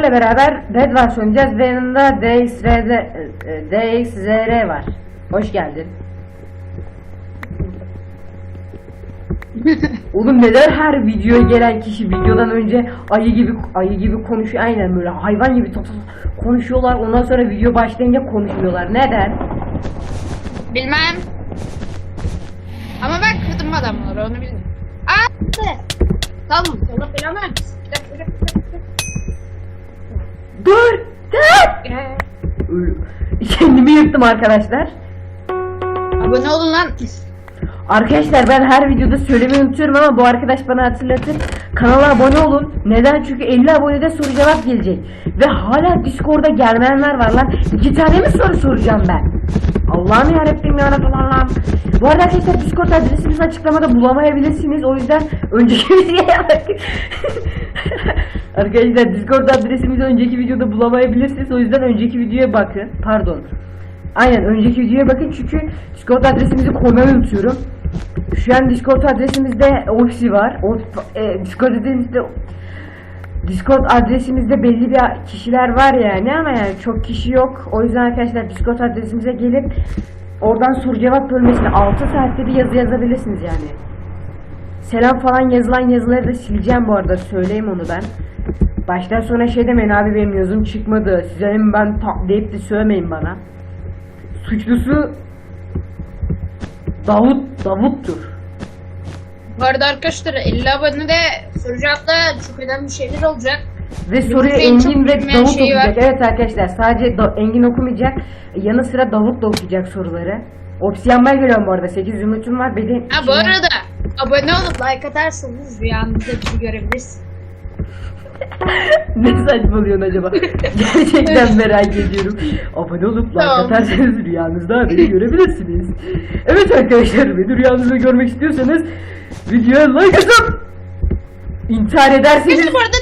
sizlerle beraber Red Wars oynayacağız ve yanında DXRD, e, DXZR var. Hoş geldin. Oğlum neden her videoya gelen kişi videodan önce ayı gibi ayı gibi konuşuyor aynen böyle hayvan gibi tok tok konuşuyorlar ondan sonra video başlayınca konuşmuyorlar neden? Bilmem. Ama ben kırdım adamları onu bilmiyorum. Aa! Tamam. Allah belanı vermesin. Dur! Dur! Ee, Kendimi yırttım arkadaşlar. Abone olun lan. Arkadaşlar ben her videoda söylemeyi unutuyorum ama bu arkadaş bana hatırlatır. Kanala abone olun. Neden? Çünkü 50 abonede soru cevap gelecek. Ve hala Discord'a gelmeyenler var lan. İki tane mi soru soracağım ben? Allah'ım yarabbim ya Allah'ım. Bu arada arkadaşlar Discord adresimizi açıklamada bulamayabilirsiniz. O yüzden önceki videoya. Arkadaşlar Discord adresimizi önceki videoda bulamayabilirsiniz. O yüzden önceki videoya bakın. Pardon. Aynen önceki videoya bakın çünkü Discord adresimizi koymayı unutuyorum. Şu an Discord adresimizde Oxy var. O, e, Discord adresimizde Discord adresimizde belli bir kişiler var yani ama yani çok kişi yok. O yüzden arkadaşlar Discord adresimize gelip oradan soru cevap bölmesinde 6 saatte bir yazı yazabilirsiniz yani. Selam falan yazılan yazıları da sileceğim bu arada söyleyeyim onu ben. Baştan sona şey demeyin abi benim yazım çıkmadı. Size hem ben tak deyip de söylemeyin bana. Suçlusu Davut Davut'tur. Bu arada arkadaşlar 50 abonede soru cevapta çok önemli şeyler olacak. Ve soruyu Engin ve Davut var. okuyacak. Evet arkadaşlar sadece Da- Engin okumayacak. Yanı sıra Davut da okuyacak soruları. Opsiyon ben geliyorum bu arada. 8 ümitim var. Benim Ha bu arada abone olup like atarsanız rüyanızda bizi görebilirsiniz. Ne saçmalıyorsun acaba? Gerçekten merak ediyorum. Abone olup like Tamam. atarsanız rüyanızda beni görebilirsiniz. Evet arkadaşlar beni rüyanızda görmek istiyorsanız videoya like atın. İntihar ederseniz Biz bu arada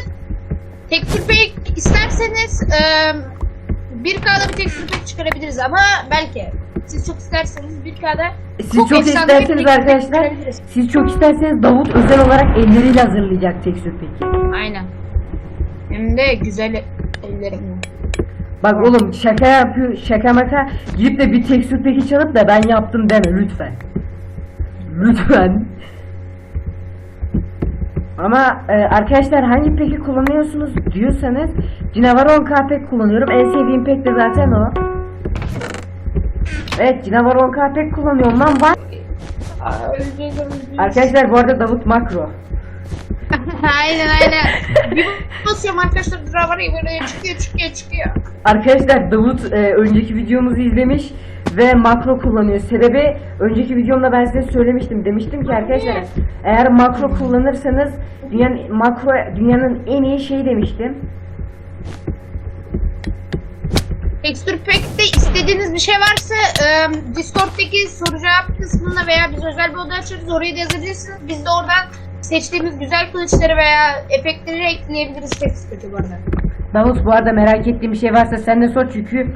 tekstür pack isterseniz eee 1K'da bir tekstür pack çıkarabiliriz ama belki siz çok isterseniz 1K'da Siz çok, efsane bir isterseniz arkadaşlar, çıkarabiliriz. siz çok isterseniz Davut özel olarak elleriyle hazırlayacak tekstür peki. Aynen. Hem de güzel ellerim. Bak oğlum şaka yapıyor, şaka maka gidip de bir tekstür peki çalıp da ben yaptım deme lütfen. Lütfen. Ama e, arkadaşlar hangi peki kullanıyorsunuz diyorsanız Cinavar 10K pek kullanıyorum. En sevdiğim pek de zaten o. Evet Cinavar 10K pek kullanıyorum lan var. Arkadaşlar bu arada Davut makro. Aynen aynen. Bir basıyorum arkadaşlar dura var ya böyle çıkıyor çıkıyor çıkıyor. Arkadaşlar Davut e, önceki videomuzu izlemiş ve makro kullanıyor. Sebebi önceki videomda ben size söylemiştim. Demiştim ki arkadaşlar eğer makro kullanırsanız dünyanın makro dünyanın en iyi şeyi demiştim. Tekstür Pack'te istediğiniz bir şey varsa eee, Discord'daki soru cevap kısmında veya biz özel bir oda açarız oraya da yazabilirsiniz. Biz de oradan seçtiğimiz güzel kılıçları veya efektleri ekleyebiliriz Tekstür Pack'e bu arada. Davut bu arada merak ettiğim bir şey varsa sen de sor çünkü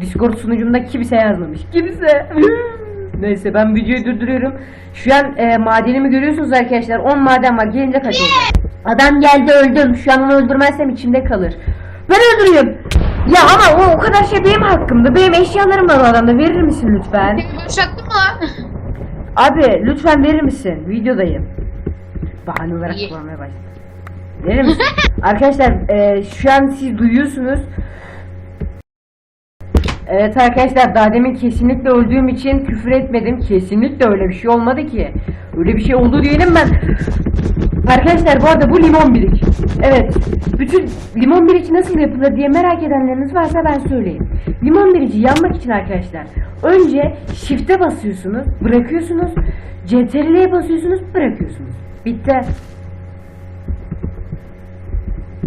Discord sunucumda kimse yazmamış. Kimse. Neyse ben videoyu durduruyorum. Şu an e, madenimi görüyorsunuz arkadaşlar. 10 maden var. Gelince kaç olacak? Adam geldi öldüm. Şu an onu öldürmezsem içimde kalır. Ben öldüreyim. Ya ama o, o kadar şey benim hakkımda. Benim eşyalarım var o adamda. Verir misin lütfen? Başlattın mı lan? Abi lütfen verir misin? Videodayım. Bahane olarak İyi. kullanmaya başladım. Verir misin? Arkadaşlar e, şu an siz duyuyorsunuz. Evet arkadaşlar daha demin kesinlikle öldüğüm için küfür etmedim. Kesinlikle öyle bir şey olmadı ki. Öyle bir şey oldu diyelim ben. Arkadaşlar bu arada bu limon birik. Evet. Bütün limon birici nasıl yapılır diye merak edenleriniz varsa ben söyleyeyim. Limon birici yanmak için arkadaşlar önce shift'e basıyorsunuz, bırakıyorsunuz. CTRL'ye basıyorsunuz, bırakıyorsunuz. Bitti.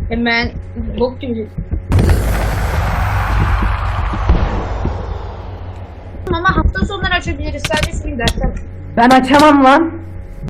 Hemen bok gibi. Ama hafta sonları açabiliriz. Sadece senin dersen. Ben açamam lan.